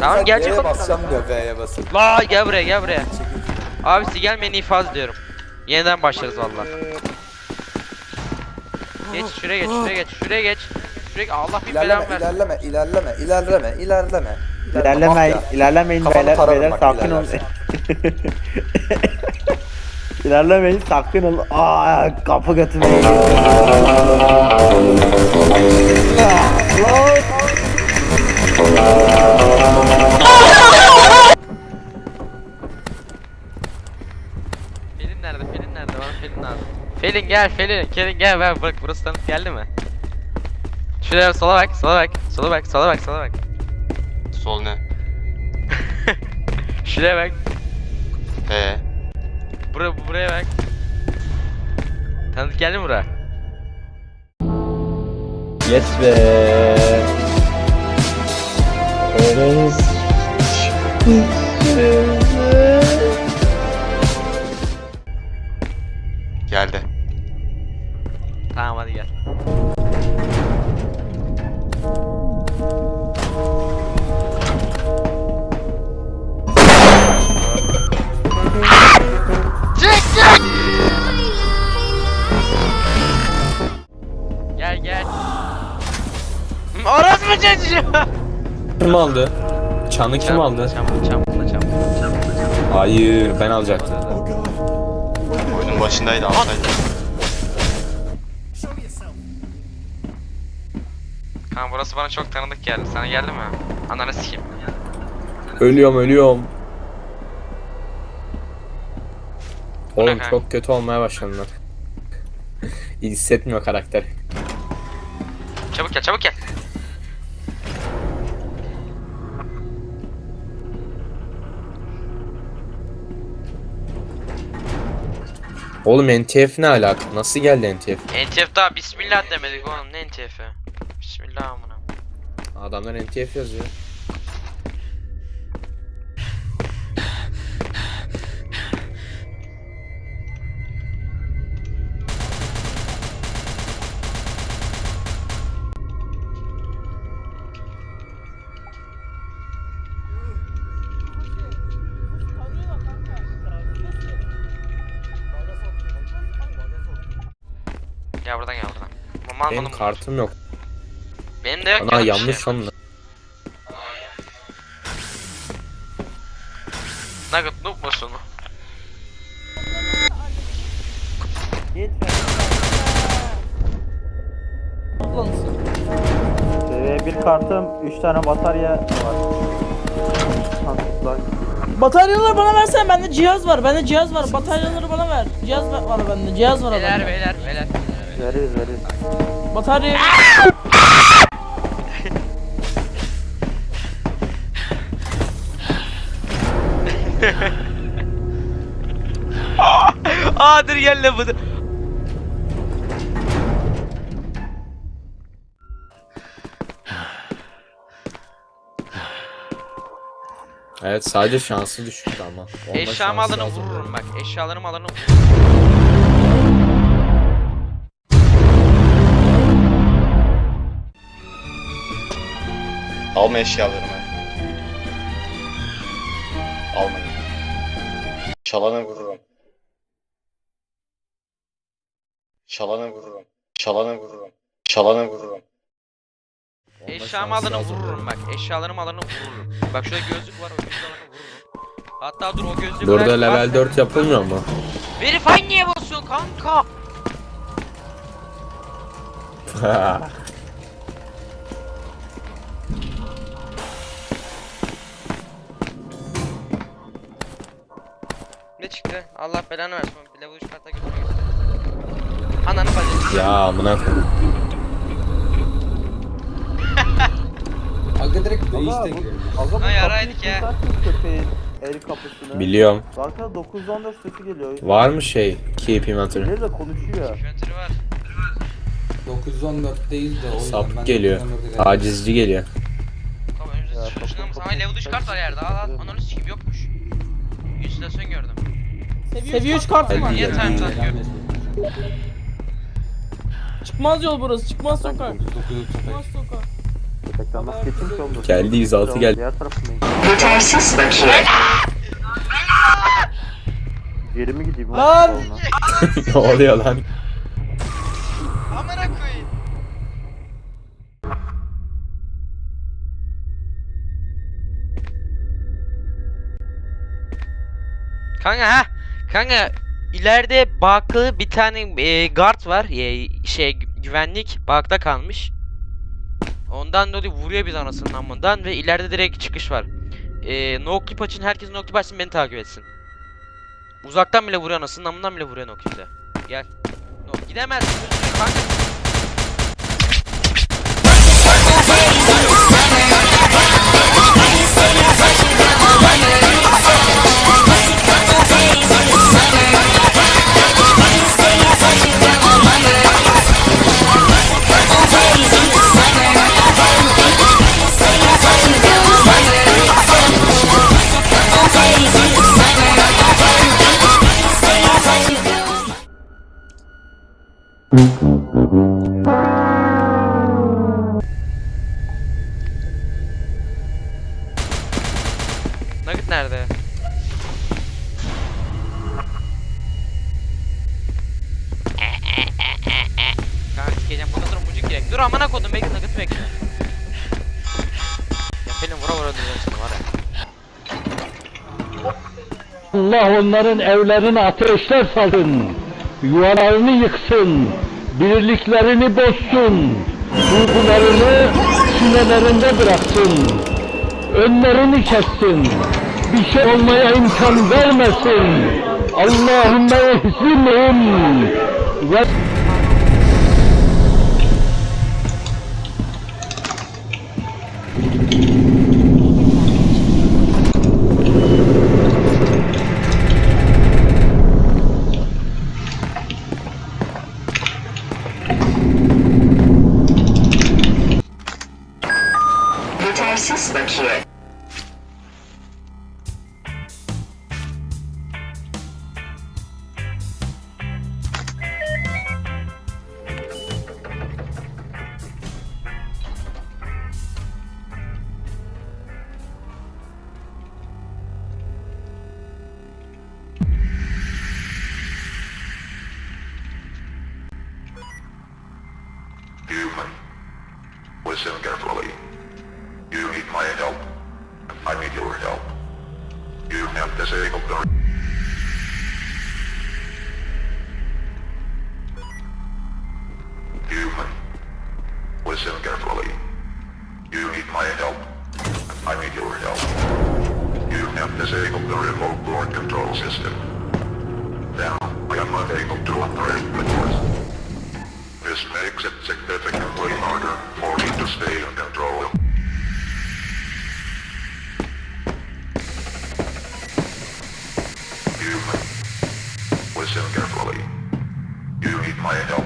Tamam, gerçek V'ye olsun basacağım diyor V'ye basıp. La gel buraya gel buraya. Abisi gel beni ifaz diyorum. Yeniden başlarız valla. Geç şuraya geç şuraya geç şuraya geç. Şuraya geç. Allah bir İlerleme, versin. ilerleme, ilerleme, ilerleme, ilerleme. İlerlemeyin, Mafya. ilerlemeyin Kafanı beyler, tararım beyler bak sakin olun. ilerlersen. İlerlemeyin, sakin olun. Aa, kapı götürmeyin. Pelin nerede? Pelin nerede? Bana Pelin lazım. Pelin gel Pelin. Pelin gel ben bak burası tanık geldi mi? Şuraya sola bak sola bak sola bak sola bak sola bak. Sol ne? Şuraya bak. Ee, Buraya buraya bak. Tanıdık geldi mi buraya? Yes be. Enes. geldi. Tamam hadi gel. Çık! Gel gel. Orası mı çocuğu? Kim aldı? Çanı kim aldı? Çamlı çamlı çamlı. Hayır ben alacaktım. Oyunun başındaydı alsaydı. Kanka burası bana çok tanıdık geldi. Sana geldi mi? Ananı sikeyim. Ölüyorum ölüyorum. Oğlum kanka? çok kötü olmaya. İyi hissetmiyor karakter. Çabuk gel çabuk gel. Oğlum NTF ne alaka? Nasıl geldi NTF? NTF daha bismillah demedik oğlum ne NTF'i? Bismillah amına. Adamlar NTF yazıyor. Gel buradan gel buradan. Mama Benim kartım yok. Benim de yok Ana yanlış şey. lan. Nugget noob musun? Seviye bir kartım, 3 tane batarya var. Bataryaları bana versene bende cihaz var. Bende cihaz var. Bataryaları bana ver. Cihaz var bende. Cihaz var Beyler bende. beyler beyler. Veririz veririz. Batarya Aa dur gel lan bu. Evet sadece şansı düşüktü ama. Alırım lazım. vururum bak. Eşyalarımı alırım. Alma eşyalarımı. Almayın. Çalana vururum. Çalana vururum. Çalana vururum. Çalana vururum. Eşyamı lazım. vururum bak. Eşyalarımı alırım vururum. Bak şurada gözlük var o vururum. Hatta dur o gözlüğü Burada bırak, level bak. 4 yapılmıyor mu? Verify niye basıyorsun kanka? Ne çıktı? Allah belanı versin. Level 3 karta götürmek istedim. Ananı bacını. ya amına. Aga direkt değişti. aga kapıyı yaraydık ya. köpeğin el kapısını. Biliyorum. Arkada 914 sesi geliyor. Var mı şey? Keep inventory. Biri de konuşuyor. Inventory var. 914 değil de o yüzden Sapık ben geliyor. 914'e geldim. Tacizci geliyor. Tamam önümüzde Ya, şuna kapı- kapı- Ama level 3 kart var yerde. Al al. Ananı sikeyim yokmuş. Instalasyon gördüm. Seviye 3 kartım var. Niye time zone. Çıkmaz yol burası. Çıkmaz sokak. 914 Çıkmaz sokak. Tekrar nasıl geçeyim ki oldu? Geldi 106 geldi. Diğer tarafındayım. Yetersiz bakiye. Geri mi gideyim? Lan! Ne oluyor lan? Amına koyayım. Kanka ha. Kanka ileride baklı bir tane e, guard var. E, şey güvenlik bakta kalmış. Ondan dolayı vuruyor biz anasının amından ve ileride direkt çıkış var. E, no clip açın herkes no clip açsın beni takip etsin. Uzaktan bile vuruyor anasının amından bile vuruyor no clip'te. Gel. No, gidemezsin. Kanka Nugget nerede? Kanka sikeceğim bundan sonra mucuk gerek. Dur amına kodum bekle Nugget'ı bekle. Ya Pelin vura vura duyuyorum seni var ya. Allah onların evlerine ateşler salsın. Yuvalarını yıksın. Birliklerini bozsun. Duygularını sinelerinde bıraksın. Önlerini kessin. Bir şey olmaya imkan vermesin. Allahümme ehzimhum ve Bakiye. Human. Listen carefully. You need my help. I need your help. You have disabled the... Human. Listen carefully. You need my help. I need your help. You have disabled the remote door control system. Now, I am unable to operate the doors. This makes it significantly harder for me to stay in control. Listen carefully. You need my help.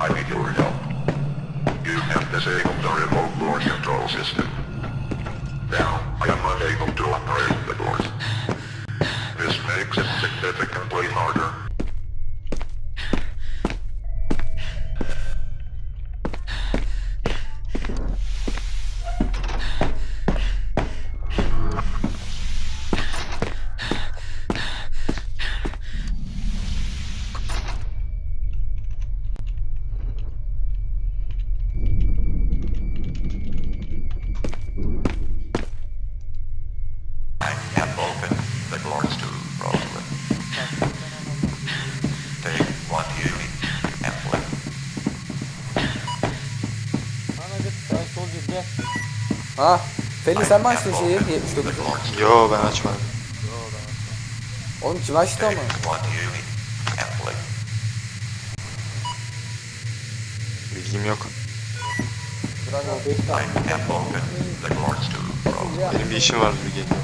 I need your help. You have disabled the remote door control system. Now, I am unable to operate the doors. This makes it significantly Ha. Pelin sen mi açtın şeyi 79? Yo ben açmadım. Oğlum kim açtı leave. Bilgim yok. Benim bir işim var bir geliyor.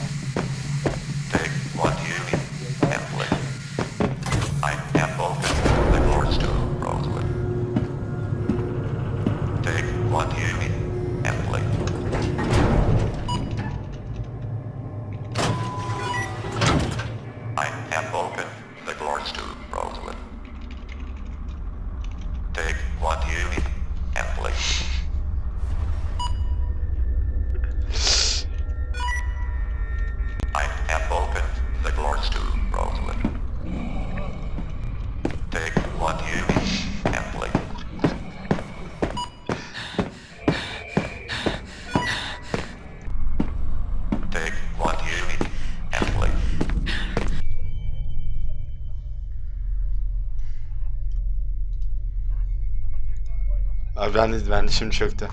Abi ben de, ben de şimdi çöktü.